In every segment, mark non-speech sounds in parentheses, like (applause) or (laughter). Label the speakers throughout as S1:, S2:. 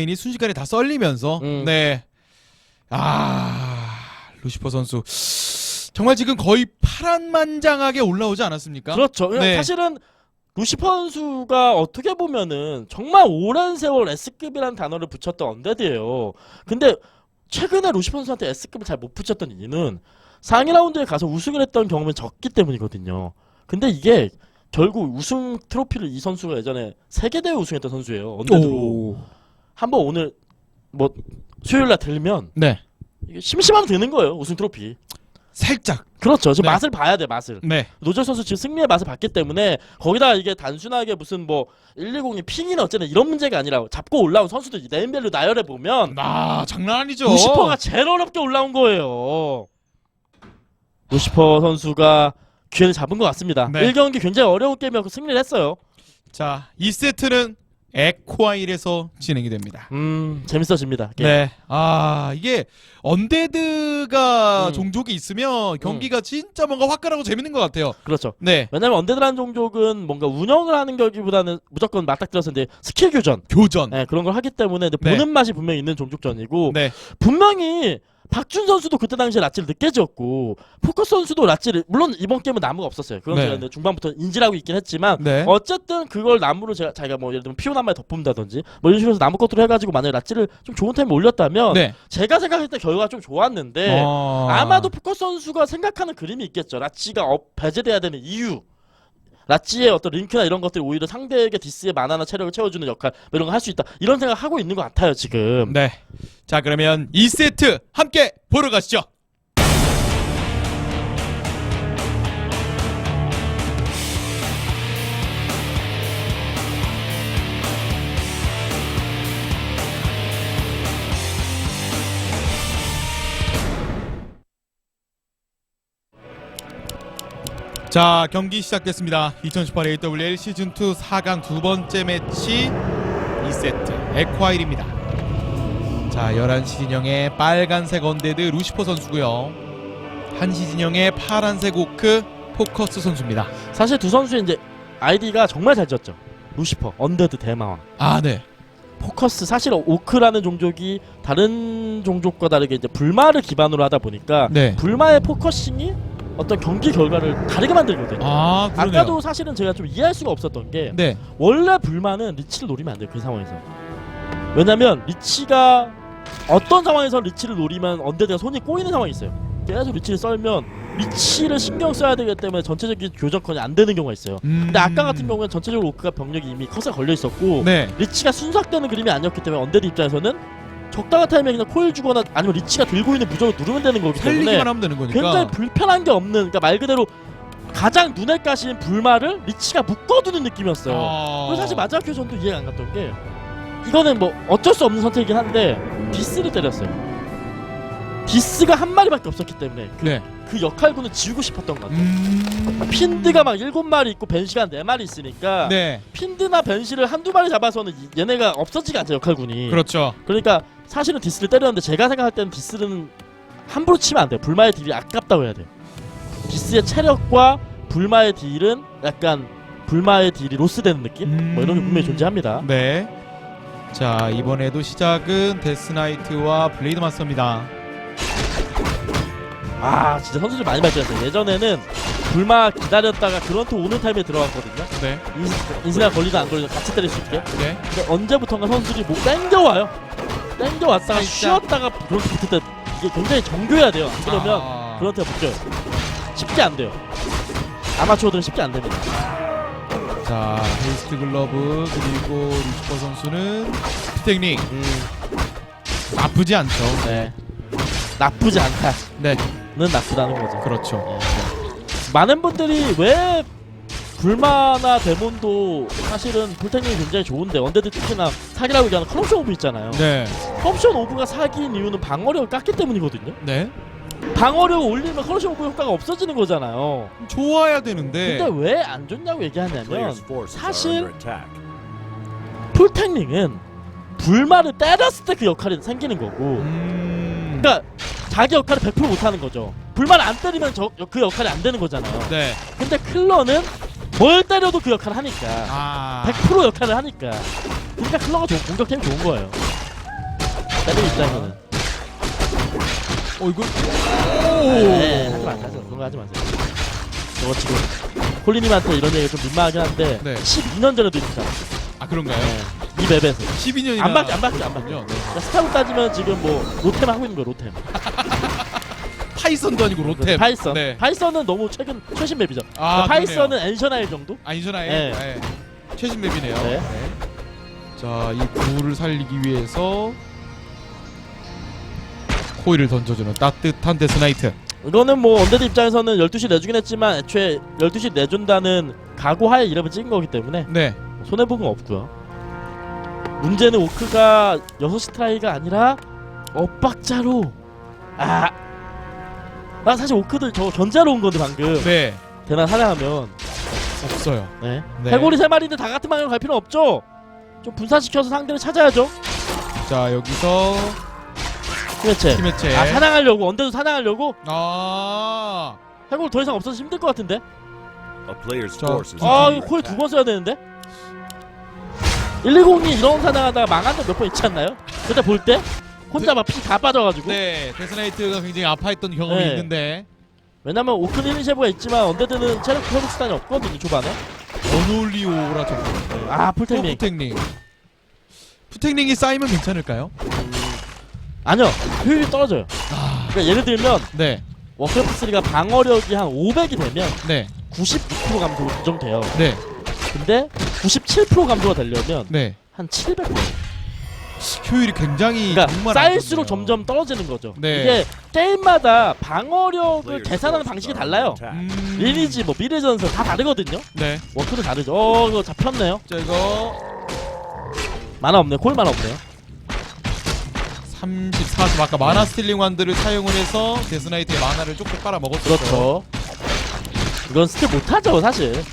S1: 이 순식간에 다 썰리면서
S2: 음.
S1: 네. 아, 루시퍼 선수 정말 지금 거의 파란만장하게 올라오지 않았습니까?
S2: 그렇죠.
S1: 네.
S2: 사실은 루시퍼 선수가 어떻게 보면은 정말 오랜 세월 S급이라는 단어를 붙였던 언데드예요. 근데 최근에 루시퍼 선수한테 S급을 잘 못 붙였던 이유는 상위 라운드에 가서 우승을 했던 경험이 적기 때문이거든요. 근데 이게 결국 우승 트로피를 이 선수가 예전에 세계 대회 우승했던 선수예요. 언데드로.
S1: 오.
S2: 한번 오늘 뭐 수요일 날 들면
S1: 네.
S2: 이게 심심하면 드는 거예요. 우승 트로피.
S1: 살짝.
S2: 그렇죠. 지금
S1: 네.
S2: 맛을 봐야 돼, 맛을.
S1: 네.
S2: 노절 선수 지금 승리의 맛을 봤기 때문에 거기다가 이게 단순하게 무슨 뭐 120이 핑이나 어쩌나 이런 문제가 아니라 잡고 올라온 선수들 네임밸류 나열해 보면
S1: 아, 장난 아니죠.
S2: 루시퍼가 제일 어렵게 올라온 거예요. 루시퍼 선수가 기회를 잡은 것 같습니다.
S1: 네.
S2: 1경기 굉장히 어려운 게임이었고 승리를 했어요.
S1: 자, 2세트는 에코아일에서 진행이 됩니다.
S2: 음, 재밌어집니다. 게임.
S1: 네. 아, 이게 언데드가
S2: 음.
S1: 종족이 있으면 경기가 진짜 뭔가 화끈하고 재밌는 것 같아요.
S2: 그렇죠.
S1: 네.
S2: 왜냐면 언데드라는 종족은 뭔가 운영을 하는 격이보다는 무조건 맞닥뜨려서 이제 스킬 교전
S1: 교전.
S2: 네, 그런 걸 하기 때문에 이제
S1: 네.
S2: 보는 맛이 분명히 있는 종족전이고
S1: 네.
S2: 분명히 박준 선수도 그때 당시에 라치를 늦게 지었고 포커 선수도 라치를 물론 이번 게임은 나무가 없었어요. 그건
S1: 네.
S2: 제가 중반부터 인지를 하고 있긴 했지만
S1: 네.
S2: 어쨌든 그걸 나무로 제가 자기가 뭐 예를 들면 마리 덮는다든지 뭐 이런 식으로 해서 나무 것들을 해가지고 만약에 라치를 좀 좋은 타임에 올렸다면
S1: 네.
S2: 제가 생각했을 때 결과가 좀 좋았는데
S1: 어.
S2: 아마도 포커 선수가 생각하는 그림이 있겠죠. 라치가 업, 배제돼야 되는 이유. 라치의 어떤 링크나 이런 것들이 오히려 상대에게 디스의 만화나 체력을 채워주는 역할 뭐 이런 거 할 수 있다 이런 생각 하고 있는 것 같아요 지금.
S1: 네. 자, 그러면 2세트 함께 보러 가시죠. 자, 경기 시작됐습니다. 2018 AWL 시즌2 4강 두 번째 매치 2세트 에콰일입니다. 자, 11시 진영의 빨간색 언데드 루시퍼 선수고요. 1시 진영의 파란색 오크 포커스 선수입니다.
S2: 사실 두 선수의 이제 아이디가 정말 잘 지었죠. 루시퍼, 언데드 대마왕,
S1: 아, 네.
S2: 포커스. 사실 오크라는 종족이 다른 종족과 다르게 이제 불마를 기반으로 하다 보니까
S1: 네.
S2: 불마의 포커싱이 어떤 경기 결과를 다르게 만들거든요.
S1: 아, 그러네요.
S2: 아까도 사실은 제가 좀 이해할 수가 없었던 게
S1: 네.
S2: 원래 불마는 리치를 노리면 안 돼요 그 상황에서 왜냐면 리치가 어떤 상황에서 리치를 노리면 언데드가 손이 꼬이는 상황이 있어요 계속 리치를 썰면 리치를 신경 써야 되기 때문에 전체적인 교전권이 안 되는 경우가 있어요
S1: 음...
S2: 근데 아까 같은 경우는 전체적으로 오크가 병력이 이미 컷에 걸려 있었고
S1: 네.
S2: 리치가 순삭되는 그림이 아니었기 때문에 언데드 입장에서는 적당한 타이밍에 그냥 코일 주거나 아니면 리치가 들고 있는 무적을 누르면 되는 거기 때문에
S1: 살리기만 하면 되는 거니까.
S2: 굉장히 불편한 게 없는 그러니까 말 그대로 가장 눈에 까신 불마를 리치가 묶어두는 느낌이었어요
S1: 아...
S2: 그래서 사실 마지막 교전도 이해가 안 갔던 게 이거는 뭐 어쩔 수 없는 선택이긴 한데 디스를 때렸어요. 디스가 한 마리밖에 없었기 때문에 그,
S1: 네.
S2: 그 역할군을 지우고 싶었던 것 같아요.
S1: 음...
S2: 핀드가 막 일곱 마리 있고 벤시가 네 마리 있으니까
S1: 네.
S2: 핀드나 벤시를 한두 마리 잡아서는 이- 얘네가 없어지가 않죠 역할군이.
S1: 그렇죠.
S2: 그러니까 사실은 디스를 때렸는데 제가 생각할 때는 디스는 함부로 치면 안 돼요. 불마의 딜이 아깝다고 해야 돼요. 디스의 체력과 불마의 딜은 약간 불마의 딜이 로스되는 느낌? 뭐 이런 게 분명히 존재합니다.
S1: 네. 자, 이번에도 시작은 데스나이트와 블레이드 마스터입니다.
S2: 아 진짜 선수들 많이 발전했어요 예전에는 불마 기다렸다가 그런트 오는 타임에 들어갔거든요
S1: 네.
S2: 인스- 인스가 걸리든 안 걸리든 같이 때릴 수 있게
S1: 네.
S2: 근데 언제부턴가 선수들이 뭐 땡겨와요 땡겨왔다가
S1: 살짝.
S2: 쉬었다가 그런트 붙을 때 이게 굉장히 정교해야 돼요 안 그러면
S1: 아...
S2: 그런트가 붙여요 쉽게 안 돼요 아마추어들은 쉽게 안 됩니다
S1: 자, 헤이스트 글러브 그리고 루시퍼 선수는 피테크닉
S2: 음,
S1: 나쁘지 않죠.
S2: 네 나쁘지 않다는
S1: 네.
S2: 나쁘다는 거죠
S1: 그렇죠.
S2: 예. 많은 분들이 왜 불마나 데몬도 사실은 불탱님이 굉장히 좋은데 언데드 특히나 사기라고 얘기하는 컬옵션 오브 있잖아요
S1: 네.
S2: 컬옵션 오브가 사기인 이유는 방어력을 깎기 때문이거든요
S1: 네.
S2: 방어력을 올리면 컬옵션 오브 효과가 없어지는 거잖아요
S1: 좋아야 되는데.
S2: 근데 왜 안 좋냐고 얘기하냐면 사실. 풀탱링은 불마를 때렸을 때 그 역할이 생기는 거고
S1: 음.
S2: 그러니까 자기 역할을 100% 못하는 거죠 불마를 안 때리면 저, 그 역할이 안 되는 거잖아요
S1: 네.
S2: 근데 클러는 뭘 때려도 그 역할을 하니까
S1: 아.
S2: 100% 역할을 하니까 그러니까 클러가 좋은 공격템이 좋은 거예요 때리는 입장에서는.
S1: 어 이거
S2: 네, 하지
S1: 오.
S2: 마세요. 그런 거 하지 마세요. 저거 지금 콜리님한테 이런 얘기 좀 민망하긴 한데
S1: 네.
S2: 12년 전에도 잖아
S1: 아 그런가요?
S2: 이 맵에서.
S1: 12년이나
S2: 안 바뀌- 안 바뀌어, 안
S1: 바뀌었군요. 네.
S2: 그러니까 스타로 따지면 지금 뭐 로템 하고 있는 거예요. 로템. (laughs)
S1: 파이썬도 아니고 로템.
S2: 파이썬.
S1: 네.
S2: 파이썬은 너무 최근 최신 맵이죠.
S1: 아,
S2: 그러니까 파이썬은 엔셔나일 정도?
S1: 아니잖아요.
S2: 네.
S1: 네. 최신 맵이네요.
S2: 네.
S1: 자, 이 구를 살리기 위해서 코일을 던져주는 따뜻한 데스나이트.
S2: 이거는 뭐 언데드 입장에서는 12시 내주긴 했지만 애초에 12시 내준다는 각오하에 이름을 찍은 거기 때문에
S1: 네.
S2: 손해본 건 없고요. 문제는 오크가 6시 트라이가 아니라 엇박자로 아. 나 사실 오크도 저 견제하러 온 건데 방금
S1: 네.
S2: 대난 사냥하면
S1: 없어요.
S2: 네.
S1: 네.
S2: 해골이 세 마리인데 다 같은 방향으로 갈 필요 없죠. 좀 분산시켜서 상대를 찾아야죠.
S1: 자, 여기서
S2: 그렇지.
S1: 팀해체.
S2: 아 사냥하려고 언데도 사냥하려고
S1: 아.
S2: 해골 더 이상 없어서 힘들 것 같은데.
S3: A player's
S1: 자,
S3: force is
S2: 아
S3: under
S2: 이거 콜 두
S3: attack.
S2: 번 써야 되는데. 120이 이런 사냥하다가 망한 적몇번 있지 않나요? 그때 볼 때 혼자 막피 다 빠져가지고.
S1: 네, 데스나이트가 굉장히 아파했던 경험이
S2: 네.
S1: 있는데
S2: 왜냐면 오큰 1리셰브가 있지만 언데드는 체력 회복 수단이 없거든요 초반에.
S1: 어놀리오라 정도.
S2: 아 풀템링.
S1: 푸텍링. 푸텍링이 쌓이면 괜찮을까요?
S2: 아니요 효율이 떨어져요.
S1: 아,
S2: 그러니까 예를 들면
S1: 네,
S2: 워크래프트 3가 방어력이 한 500이 되면
S1: 네,
S2: 96% 감소로 고정돼요.
S1: 네,
S2: 근데 97% 감소가 되려면
S1: 네.
S2: 한 700%.
S1: 효율이 굉장히
S2: 그러니까
S1: 정말
S2: 쌓일수록
S1: 좋네요.
S2: 점점 떨어지는 거죠.
S1: 네.
S2: 이게 게임마다 방어력을 계산하는 방식이 달라요.
S1: 음...
S2: 리니지 뭐 미래전선 다 다르거든요.
S1: 네.
S2: 워크도 다르죠. 어 이거 잡혔네요.
S1: 자 이거
S2: 만화 없네요. 콜 만화 없네요.
S1: 30, 40 아까 마나 스틸링 완드를 사용을 해서 데스나이트의 마나를 쪽쪽 빨아 먹었었죠.
S2: 그렇죠. 이건 스틸 못하죠 사실.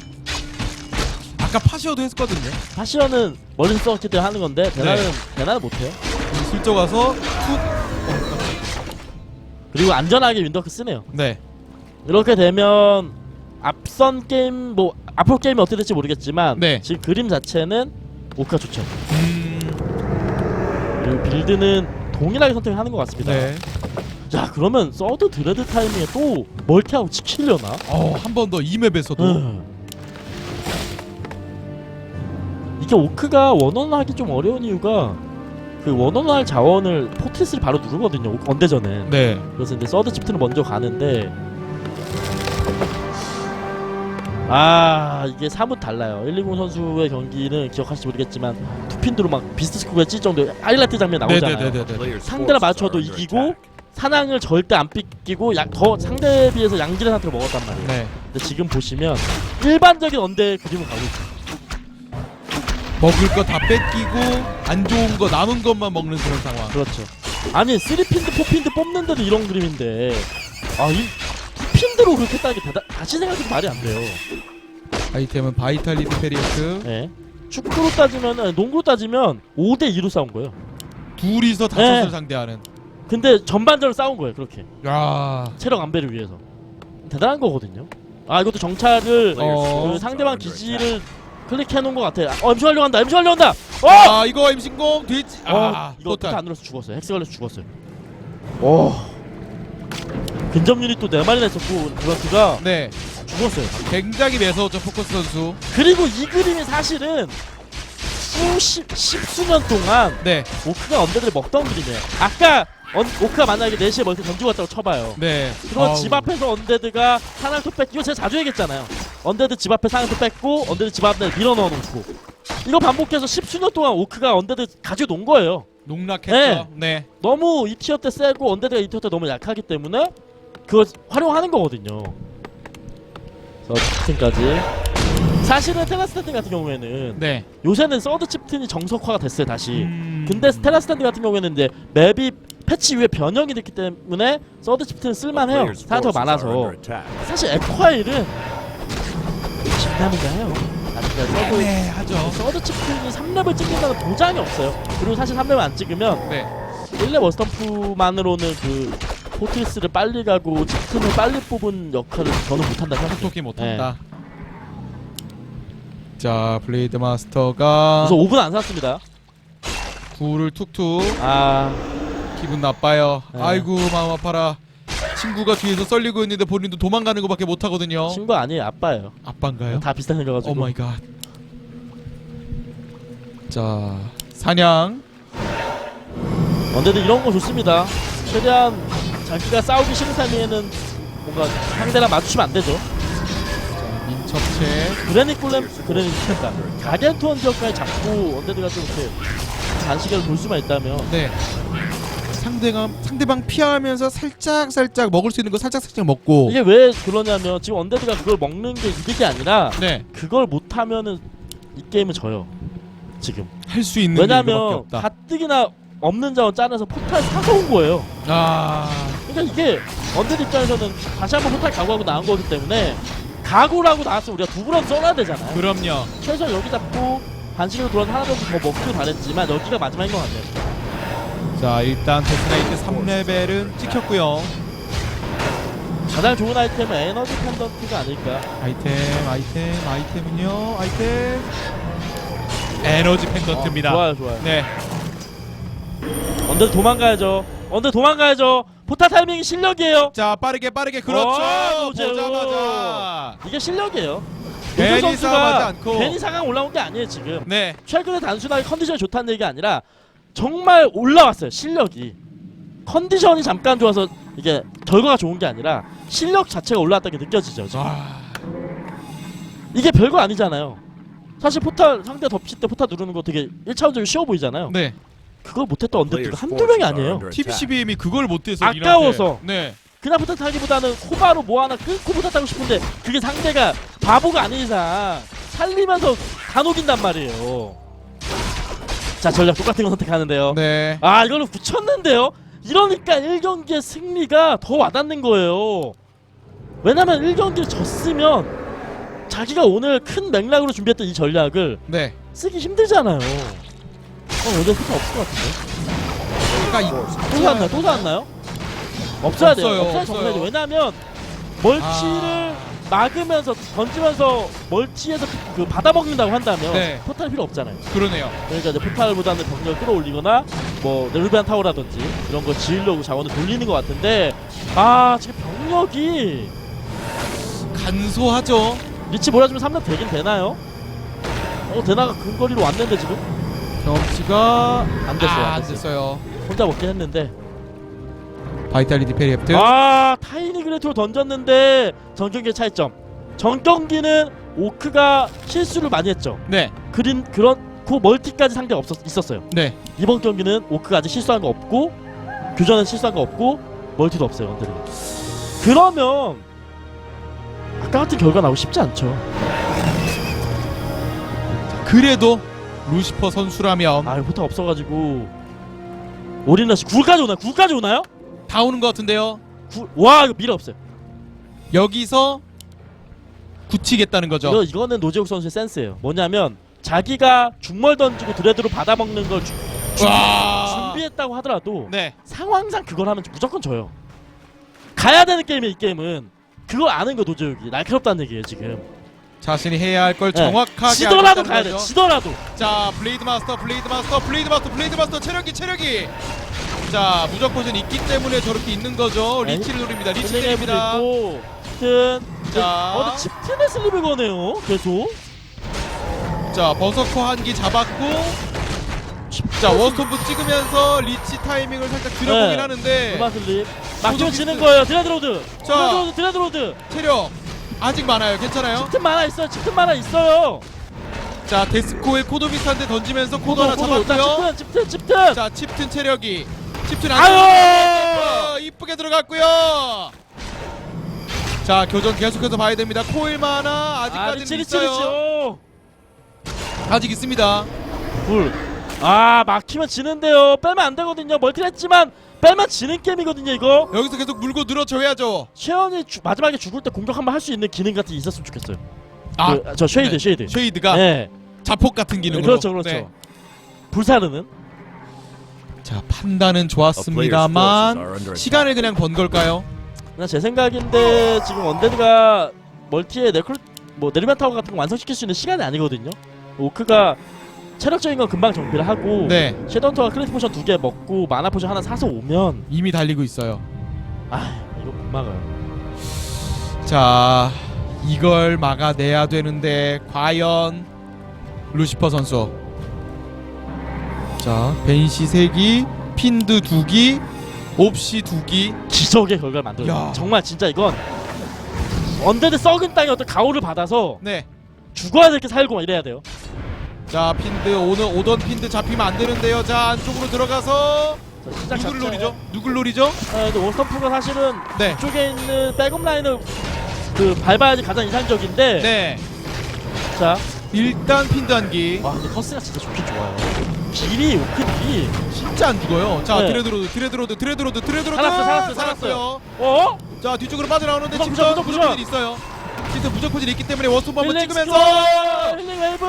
S1: 아까 파시오도 했었거든요.
S2: 파시언은 멀리서 서치 때 하는 건데 대나는 대나는 못해요.
S1: 슬쩍 와서 툭.
S2: 그리고 안전하게 윈더크 쓰네요.
S1: 네.
S2: 이렇게 되면 앞선 게임 뭐 앞으로 게임이 어떻게 될지 모르겠지만
S1: 네.
S2: 지금 그림 자체는 오크가 좋죠.
S1: 음.
S2: 그리고 빌드는 동일하게 선택하는 것 같습니다.
S1: 네.
S2: 자 그러면 서드 드레드 타이밍에 또 멀티하고 지키려나?
S1: 어, 한 번 더 이 맵에서도
S2: 음. 이게 오크가 원원하기 좀 어려운 이유가 그 원원할 자원을 포트리스를 바로 누르거든요. 언대전에.
S1: 네.
S2: 그래서 이제 서드 치프트는 먼저 가는데 아 이게 사뭇 달라요 120 선수의 경기는 기억하실지 모르겠지만 투핀드로 막 비스트 스쿠가 찢을 정도 하이라이트 장면 나오잖아요
S1: 네, 네, 네, 네.
S3: Player's
S2: 상대를 맞춰도 이기고. 사냥을 절대 안 삐끼고 약, 더 상대에 비해서 양질의 상태로 먹었단 말이에요
S1: 네.
S2: 근데 지금 보시면 일반적인 언대 그림을 가고 있어요
S1: 먹을 거 다 뺏기고 안 좋은 거 남은 것만 먹는 그런 상황.
S2: 그렇죠 아니 3핀드 4핀드 뽑는데도 이런 그림인데 아이 2핀드로 그렇게 따는 게 대단, 다시 생각해도 말이 안 돼요
S1: 아이템은 바이탈리티 페리어스
S2: 네. 축구로 따지면 아니, 농구로 따지면 5대 2로 싸운 거예요.
S1: 둘이서 다섯을
S2: 네.
S1: 상대하는.
S2: 근데 전반전을 싸운 거예요. 그렇게
S1: 야.
S2: 체력 안배를 위해서 대단한 거거든요. 아 이것도 정찰을
S1: 어.
S2: 그 상대방 기지를 클릭해 놓은 것 같아요. 어 한다. 임시 하려고 한다. 어!
S1: 아 이거 임신공 되지. 어아
S2: 이거
S1: 포탈.
S2: 포탈 안 눌러서 죽었어요. 헥스 걸려서 죽었어요. 오. 근접 유닛 또네 마리나 있었고 그렇트가
S1: 네.
S2: 죽었어요.
S1: 굉장히 매서웠죠 포커스 선수.
S2: 그리고 이 그림이 사실은 수십 십수년 동안
S1: 네.
S2: 오크가 언데드를 먹던 그림이에요. 아까 언, 오크가 만약에 4시에 멀티 던지고 왔다고 쳐봐요.
S1: 네.
S2: 그러면
S1: 아우.
S2: 집 앞에서 언데드가 사냥토 뺏 이거 제가 자주 얘기했잖아요. 언데드 집 앞에 사냥토 뺏고 언데드 집 앞에 밀어 넣어 놓고 이거 반복해서 십수년 동안 오크가 언데드 가지고 논 거예요.
S1: 농락했죠. 네.
S2: 너무 이 티어 때 세고 언데드가 이 티어 때 너무 약하기 때문에 그걸 활용하는 거거든요. 서스틴까지 사실은 테라스탠드 같은 경우에는
S1: 네.
S2: 요새는 서드 칩튼이 정석화가 됐어요 다시.
S1: 음.
S2: 근데 스텔라스탠드 같은 경우에는 이제 맵이 패치 이후에 변형이 됐기 때문에 서드 칩트는
S3: A
S2: 쓸만해요.
S3: are
S2: 많아서. 사실 에콰일은 진담인가 해요. 서드,
S1: 네 하죠.
S2: 서드 칩튼이 3렙을 찍는다는 보장이 없어요. 그리고 사실 3렙을 안 찍으면
S1: 네.
S2: 1렙 워스턴프만으로는 그 포트리스를 빨리 가고 칩튼을 빨리 뽑은 역할을 저는 못한다 생각해요.
S1: 톡톡히 못한다. 자 블레이드 마스터가
S2: 그래서 5분 안 샀습니다.
S1: 구를 툭툭.
S2: 아
S1: 기분 나빠요.
S2: 네.
S1: 아이고 마음 아파라. 친구가 뒤에서 썰리고 있는데 본인도 도망가는 것밖에 못 하거든요.
S2: 친구 아니에요 아빠예요.
S1: 아빠인가요?
S2: 다 비슷한 생겨가지고.
S1: 오 마이 갓. 자, 사냥.
S2: 언제도 이런 거 좋습니다. 최대한 자기가 싸우기 싫은 타이밍에는 뭔가 상대랑 맞추시면 안 되죠.
S1: 민첩체.
S2: 그레니 꿀렘 그레니 꿀렘다. 가겐투원 지역까지 잡고 언제드가 좀 이렇게 단시간을 볼 수만 있다면
S1: 네. 상대가 상대방 피하면서 살짝 살짝 먹을 수 있는 거 살짝 살짝 먹고.
S2: 이게 왜 그러냐면 지금 언데드가 그걸 먹는 게 이득이 아니라
S1: 네.
S2: 그걸 못하면은 이 게임은 져요. 지금.
S1: 할 수 있는 게 이거밖에
S2: 왜냐면
S1: 없다.
S2: 가뜩이나 없는 자원 짜내서 포탈 사서 온 거예요.
S1: 아.
S2: 그러니까 이게 언데드 입장에서는 다시 한번 포탈 각오하고 나온 거기 때문에 각오라고 나왔으면 우리가 두 분이라도 써놔야 되잖아요.
S1: 그럼요.
S2: 최소한 여기 잡고 반식으로 돌아서 하나 정도 더 먹고 잘했지만 여기가 마지막인 것 같네요.
S1: 자, 일단 데스나이트 3레벨은 찍혔고요.
S2: 가장 좋은 아이템은 에너지 펜던트가 아닐까.
S1: 아이템, 아이템, 아이템은요. 아이템. 에너지 펜던트입니다.
S2: 어, 좋아요, 좋아요.
S1: 네.
S2: 언데드 도망가야죠. 언데드 도망가야죠. 포탈 타이밍이 실력이에요.
S1: 자, 빠르게 빠르게 그렇죠.
S2: 어.
S1: 보자마자.
S2: 이게 실력이에요.
S1: 괜히
S2: 선수가. 괜히 상황 올라온 게 아니에요 지금.
S1: 네.
S2: 최근에 단순하게 컨디션이 좋다는 얘기가 아니라 정말 올라왔어요 실력이. 컨디션이 잠깐 좋아서 이게 결과가 좋은 게 아니라 실력 자체가 올라왔다는 게 느껴지죠. 지금.
S1: 아,
S2: 이게 별거 아니잖아요. 사실 포탈 상대 덮칠 때 포탈 누르는 거 되게 1차원적으로 쉬워 보이잖아요.
S1: 네.
S2: 그걸 못했던 언데드가 한두 명이 아니에요.
S1: TBCBM이 그걸 못해서
S2: 아까워서.
S1: 네.
S2: 그냥 포탈 타기보다는 코바로 뭐 하나 끊고 포탈 타고 싶은데 그게 상대가 바보가 아닌 이상 살리면서 다 녹인단 말이에요. 자 전략 똑같은 거 선택하는데요.
S1: 네.
S2: 아 이걸로 붙였는데요. 이러니까 1경기의 승리가 더 와닿는 거예요. 왜냐면 1경기를 졌으면 자기가 오늘 큰 맥락으로 준비했던 이 전략을
S1: 네.
S2: 쓰기 힘들잖아요. 어, 오늘 포탈 없을 것 같은데.
S1: 그러니까 이,
S2: 또 샀나요? 또 샀나요? 없어야 돼요.
S1: 없어요,
S2: 없어야
S1: 없어요.
S2: 왜냐면 멀티를 막으면서 던지면서 멀티에서 그, 그 받아먹는다고 한다면
S1: 네.
S2: 포탈 필요 없잖아요.
S1: 그러네요.
S2: 그러니까 이제 포탈보다는 병력을 끌어올리거나 뭐 네르비안 타워라든지 이런 걸 지으려고 자원을 돌리는 것 같은데 아 지금 병력이
S1: 간소하죠.
S2: 리치 몰아주면 3렙 되긴 되나요? 어 대나가 근거리로 왔는데 지금
S1: 경치가
S2: 안 됐어요.
S1: 아,
S2: 안. 됐어요. 혼자 먹긴 했는데
S1: 바이탈리티 페리앱트.
S2: 아 타이 니 그레토를 던졌는데 전경기의 차이점 전경기는 오크가 실수를 많이 했죠
S1: 네.
S2: 그린 그런 그 멀티까지 상대가 없었 있었어요
S1: 네.
S2: 이번 경기는 오크가 아직 실수한 거 없고 교전은 실수한 거 없고 멀티도 없어요 원들이 그러면 아까 같은 결과 나오기 쉽지 않죠
S1: 그래도 루시퍼 선수라면
S2: 아 포탑 없어가지고 올인러시 9까지 오나요? 9까지 오나요?
S1: 다 오는 것 같은데요.
S2: 9, 와 이거 미래 없어요
S1: 여기서 굳히겠다는 거죠.
S2: 이거, 이거는 노재욱 선수의 센스예요 뭐냐면 자기가 중멀 던지고 드레드로 받아먹는 걸 주, 주,
S1: 와.
S2: 준비했다고 하더라도
S1: 네.
S2: 상황상 그걸 하면 무조건 져요. 가야 되는 게임이에요, 이 게임은. 그걸 아는 거 노조욱이 날카롭다는 얘기예요, 지금.
S1: 자신이 해야 할 걸
S2: 네.
S1: 정확하게
S2: 지더라도 가야 돼.
S1: 거죠.
S2: 지더라도.
S1: 자, 블레이드 마스터, 블레이드 마스터, 블레이드 마스터, 블레이드 마스터 체력이 체력이. 자, 무적 포션 있기 때문에 저렇게 있는 거죠.
S2: 네.
S1: 리치를 노립니다. 리치 때립니다.
S2: 있고 튼
S1: 자.
S2: 어, 근데 집튼에 슬립을 거네요. 계속.
S1: 자, 버서커 한기 잡았고. 자, 워스톱부 찍으면서 리치 타이밍을 살짝 들여보긴
S2: 네.
S1: 하는데
S2: 슬립. 막히면 지는. 거예요. 드레드로드.
S1: 자.
S2: 드레드로드, 드레드로드.
S1: 체력 아직 많아요. 괜찮아요?
S2: 집튼 많아 있어요. 집튼 많아 있어요.
S1: 자, 데스코의 코도 비슷한데 던지면서 코도 하나
S2: 고도. 자,
S1: 잡았고요.
S2: 집튼, 집튼, 집튼.
S1: 자, 칩튼 체력이 칩튼
S2: 아유!
S1: 안 이쁘게 들어갔고요. 자, 교전 계속해서 봐야 됩니다. 코일만 하나
S2: 아,
S1: 아직까지는 있어요.
S2: 리치. 오.
S1: 아직 있습니다.
S2: 불. 아 막히면 지는데요. 빼면 안 되거든요. 멀티를 했지만 빼면 지는 게임이거든요. 이거.
S1: 여기서 계속 물고 늘어져야죠.
S2: 쉐언이 주- 마지막에 죽을 때 공격 한번 할 수 있는 기능 같은 게 있었으면 좋겠어요.
S1: 아,
S2: 그, 저 쉐이드,
S1: 네.
S2: 쉐이드.
S1: 쉐이드가
S2: 네.
S1: 자폭 같은 기능으로.
S2: 그렇죠, 그렇죠.
S1: 네.
S2: 불사르는.
S1: 자, 판단은 좋았습니다만 시간을 그냥 번 걸까요?
S2: 그냥 제 생각인데 지금 언데드가 멀티에 네클 뭐 네르만 타워 같은 거 완성시킬 수 있는 시간이 아니거든요. 오크가 체력적인 건 금방 정비를 하고
S1: 네.
S2: 섀도우터가 크리티 포션 두 개 먹고 마나 포션 하나 사서 오면
S1: 이미 달리고 있어요.
S2: 아 이거 못 막아요.
S1: 자, 이걸 막아내야 되는데 과연 루시퍼 선수. 자, 벤시 3기, 핀드 2기, 옵시 2기.
S2: 기적의 결과를 만들어.
S1: 야.
S2: 정말 진짜 이건 언데드 썩은 땅에 어떤 가오를 받아서
S1: 네.
S2: 죽어야 될 게 살고 막 이래야 돼요.
S1: 자, 핀드 오늘 오던 핀드 잡히면 안 되는데요. 자, 안쪽으로 들어가서
S2: 자, 시작
S1: 누굴
S2: 자체가-
S1: 노리죠? 누굴 노리죠?
S2: 아, 근데 원스톱프가 사실은
S1: 네.
S2: 이쪽에 있는 백업 라인을 그 밟아야지 가장 이상적인데
S1: 네.
S2: 자,
S1: 일단 핀드 한기.
S2: 와 근데 커스가 진짜 좋긴 좋아요. 길이 오크들이
S1: 진짜 안 죽어요. 자,
S2: 네.
S1: 드레드로드, 드레드로드, 드레드로드, 드레드로드.
S2: 살았어요, 살았어요,
S1: 살았어요.
S2: 어?
S1: 자, 뒤쪽으로 빠져나오는데
S2: 무적,
S1: 직접
S2: 무적,
S1: 무적
S2: 무적.
S1: 포질이 있어요. 진짜 무적 포질이 있기 때문에 원스톱 한번 찍으면서!
S2: 힐링 웨이브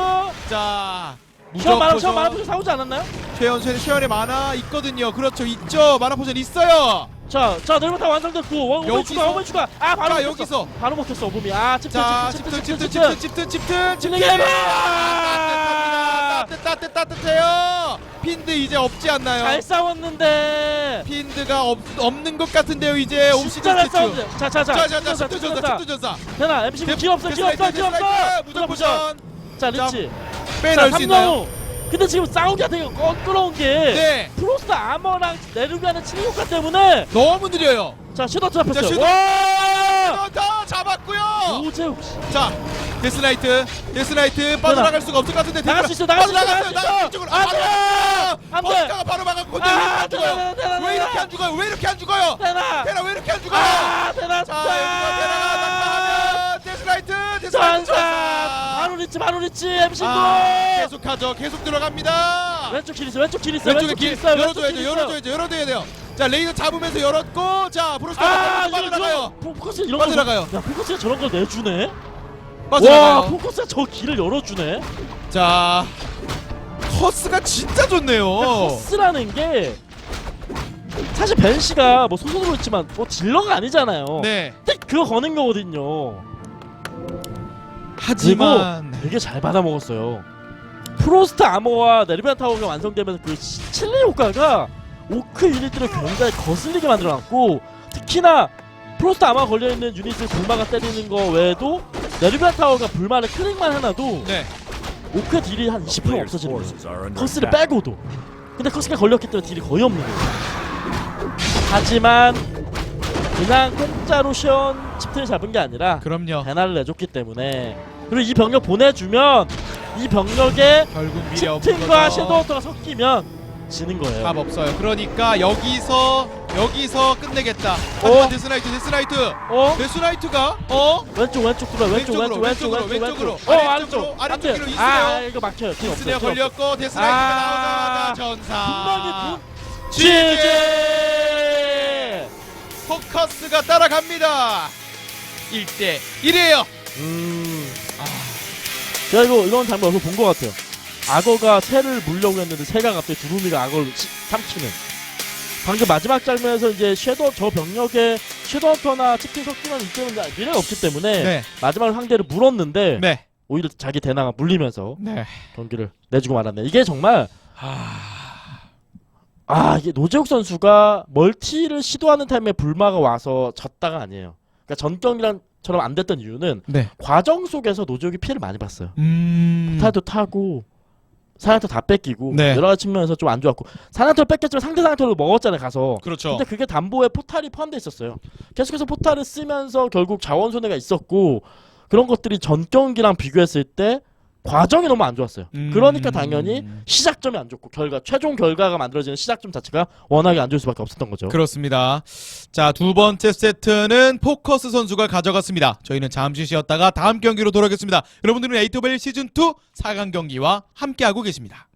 S1: 자,
S2: 시험 만화
S1: 무적
S2: 시험 만화
S1: 포션
S2: 포션 사오지 않았나요?
S1: 최연 최 최연의 만화 있거든요. 그렇죠, 있죠. 만화 포션 있어요.
S2: 자, 자 내일부터 완성됐고 원 오면
S1: 여기서-
S2: 추가 오면 추가 아 바로
S1: 자,
S2: 먹혔어.
S1: 여기서
S2: 바로 먹혔어 오범이 아 칩트
S1: 자,
S2: 칩트
S1: 집트,
S2: 칩트
S1: 집트,
S2: 칩트
S1: 집트, 집트, 집트, 집트.
S2: 힐링 웨이브
S1: 따뜻합니다. (laughs) 따뜻, 따뜻, 따뜻해요. 핀드 이제 없지 않나요?
S2: 잘 싸웠는데
S1: 핀드가 없, 없는 것 같은데요. 이제
S2: 진짜
S1: 스태츄.
S2: 싸웠는데 자자자
S1: 자, 자, 자, 집트 전사, 집트 전사.
S2: 되나 MC 길 없어 길 없어 길 없어
S1: 무적 포션
S2: 자 리치 빼자
S1: 넣을 수 있나요?
S2: 삼성우 근데 지금 싸우기가 되게 껄끄러운 게
S1: 네.
S2: 프로스트 아머랑 내르가는 치는 효과 때문에
S1: 너무 느려요.
S2: 자 슈더트
S1: 자,
S2: 잡혔어요
S1: 와더 잡았고요.
S2: 오재욱 씨
S1: 자, 데스나이트, 데스나이트 빠져나갈 수가 없을 것 같은데
S2: 나갈 수 있어, 나갈 수 있어,
S1: 빠져나갔어요.
S2: 나갈 수 있어. 안 돼! 안 돼!
S1: 버스카가 바로 막았고 근데
S2: 아,
S1: 왜 이렇게 안 죽어요? 왜 이렇게. 안 죽어요? 왜 이렇게 안 죽어요?
S2: 되나
S1: 테라 왜 이렇게 안 죽어요?
S2: 아 되나
S1: 자, 여기서 테라가 낙하하면 데스나이트, 데스나이트
S2: 전사
S1: 전사.
S2: 바로 리치 바로 리치 MC
S1: 아,
S2: 도
S1: 계속하죠. 계속 들어갑니다.
S2: 왼쪽 길 있어 왼쪽 길 있어
S1: 왼쪽에
S2: 왼쪽
S1: 길
S2: 길 있어 왼쪽
S1: 열어줘야죠.
S2: 길 있어
S1: 열어줘야죠. 열어줘야 돼요. 자, 레이더 잡으면서 열었고, 자, 브루스가
S2: 아
S1: 빠져나가요.
S2: 포커스 이런
S1: 빠져나가요.
S2: 거, 야 포커스가 저런 걸 내주네 와
S1: 빠져나가요.
S2: 포커스가 저 길을 열어주네
S1: 자, 커스가 진짜 좋네요.
S2: 커스라는 게 사실 벤 씨가 뭐 소속으로 있지만 뭐 딜러가 아니잖아요
S1: 네.
S2: 근데 그거 거는 거거든요
S1: 하지만
S2: 되게 잘 받아먹었어요. 프로스트 아머와 네르비안 타워가 완성되면서 그 시- 칠리 효과가 오크 유닛들을 굉장히 거슬리게 만들어놨고 특히나 프로스트 아머가 걸려있는 유닛을 불마가 때리는 거 외에도 네르비안 타워가 불마를 클릭만 해놔도
S1: 네.
S2: 오크 딜이 한 20%
S3: Players'
S2: 없어지는 거예요. 커스를. 빼고도 근데 커스가 걸렸기 때문에 딜이 거의 없는 거예요 하지만 그냥 공짜로 시원 칩트를 잡은 게 아니라
S1: 그럼요.
S2: 배나를 내줬기 때문에 그리고 이 병력 보내주면 이 병력에
S1: 없어서
S2: 섀도우터가 섞이면 지는 거예요
S1: 답 없어요. 그러니까 여기서 여기서 끝내겠다. 하지만
S2: 어?
S1: 데스나이트, 데스나이트,
S2: 어?
S1: 데스나이트가 어?
S2: 왼쪽 왼쪽 들어 왼쪽
S1: 왼쪽으로,
S2: 왼쪽 왼쪽
S1: 왼쪽으로,
S2: 왼쪽
S1: 왼쪽으로.
S2: 왼쪽 어
S1: 아래쪽으로,
S2: 아래쪽 안돼
S1: 있으세요.
S2: 아 이거 막혀요 길
S1: 디스네어
S2: 없어요, 길 없어요.
S1: 걸렸고 데스나이트가
S2: 아.
S1: 나오자마자 전사.
S2: 분명히
S1: GG!
S2: GG
S1: 포커스가 따라갑니다. 1대 1이에요.
S2: 음 제가 이거 이런 장면 어디서 본것 같아요 악어가 새를 물려고 했는데 새가 갑자기 두루미가 악어를 치- 삼키는 방금 마지막 장면에서 이제 섀도우 저 병력에 섀도우 터나 치킨 섞이면 이때는 미래가 없기 때문에
S1: 네.
S2: 마지막으로 상대를 물었는데
S1: 네.
S2: 오히려 자기 대나가 물리면서
S1: 네.
S2: 경기를 내주고 말았네. 이게 정말 아 이게 노재욱 선수가 멀티를 시도하는 타임에 불마가 와서 졌다가 아니에요. 그러니까 전 경기랑처럼 안 됐던 이유는
S1: 네.
S2: 과정 속에서 노재욱이 피해를 많이 봤어요.
S1: 음.
S2: 타도 타고 사냥터 다 뺏기고
S1: 네.
S2: 여러 가지 측면에서 좀 안 좋았고 사냥터를 뺏겼지만 상대 사냥터를 먹었잖아요 가서.
S1: 그렇죠.
S2: 근데 그게 담보에 포탈이 포함돼 있었어요. 계속해서 포탈을 쓰면서 결국 자원 손해가 있었고 그런 것들이 전 경기랑 비교했을 때 과정이 너무 안 좋았어요.
S1: 음.
S2: 그러니까 당연히 시작점이 안 좋고 결과 최종 결과가 만들어지는 시작점 자체가 워낙에 안 좋을 수밖에 없었던 거죠.
S1: 그렇습니다. 자, 두 번째 세트는 포커스 선수가 가져갔습니다. 저희는 잠시 쉬었다가 다음 경기로 돌아오겠습니다. 여러분들은 에이토벨 시즌2 4강 경기와 함께하고 계십니다.